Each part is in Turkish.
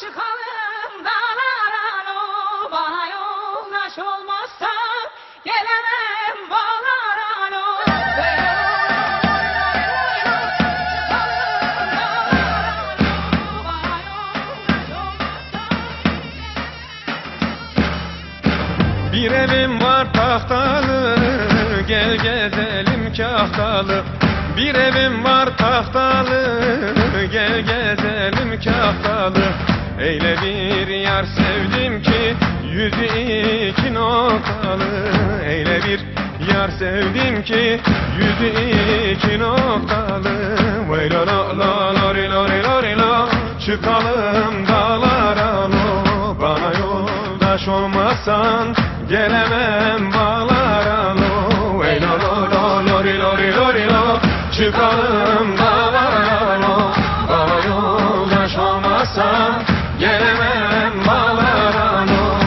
çıkalım dağlara lo Bana yoldaş olmazsan gelemem bağlara lo. Bir evim var tahtalı Gel gezelim kahtalı Bir evim var tahtalı Gel gezelim kahtalı Eyle bir yar sevdim ki Yüzü iki noktalı. Eyle bir yar sevdim ki Yüzü iki noktalı. Vay la la la la ri la la la. Çıkalım dağlara lo Bana yoldaş olmazsan Gelemem bağlara lo Ey lo lo lo lo ri lo ri lo Çıkalım dağlara lo Bana yoldaş olmazsan Gelemem bağlara lo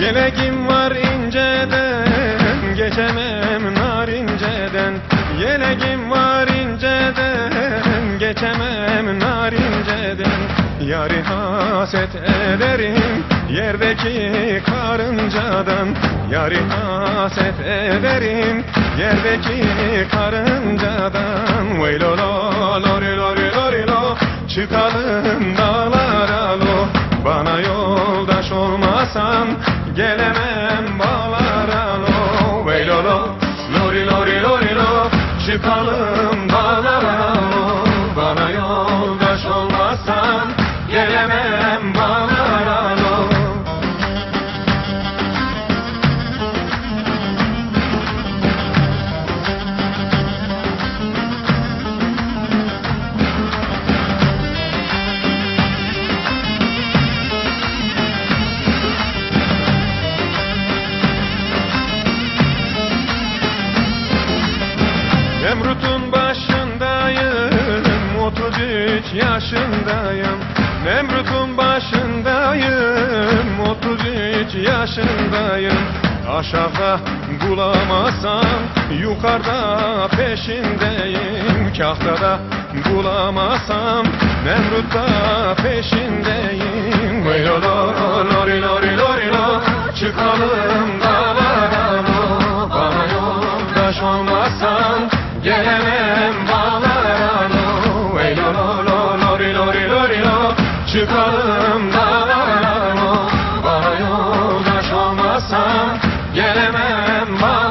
Yeleğim var inceden Geçemem narinceden Yari haset ederim. Yerdeki karıncadan Yari haset ederim. Yerdeki karıncadan Vay lo lo lo ri lo ri lo Çıkalım dağlara lo Bana yoldaş olmasan Gelemem bağlara lo. Vey lo lo Lori lori lori lo Çıkalım dağlara yaşındayım Nemrut'un başındayım. 33 yaşındayım Aşağıda bulamazsam yukarıda peşindeyim. Kahtada bulamazsam Nemrut'ta peşindeyim. Vay lo lo lori lori lori lo Çıkalım dağlara lo Bana yoldaş olmazsan Gelemem Çıkalım dağlara Bana yoldaş olmazsan Gelemem bağlara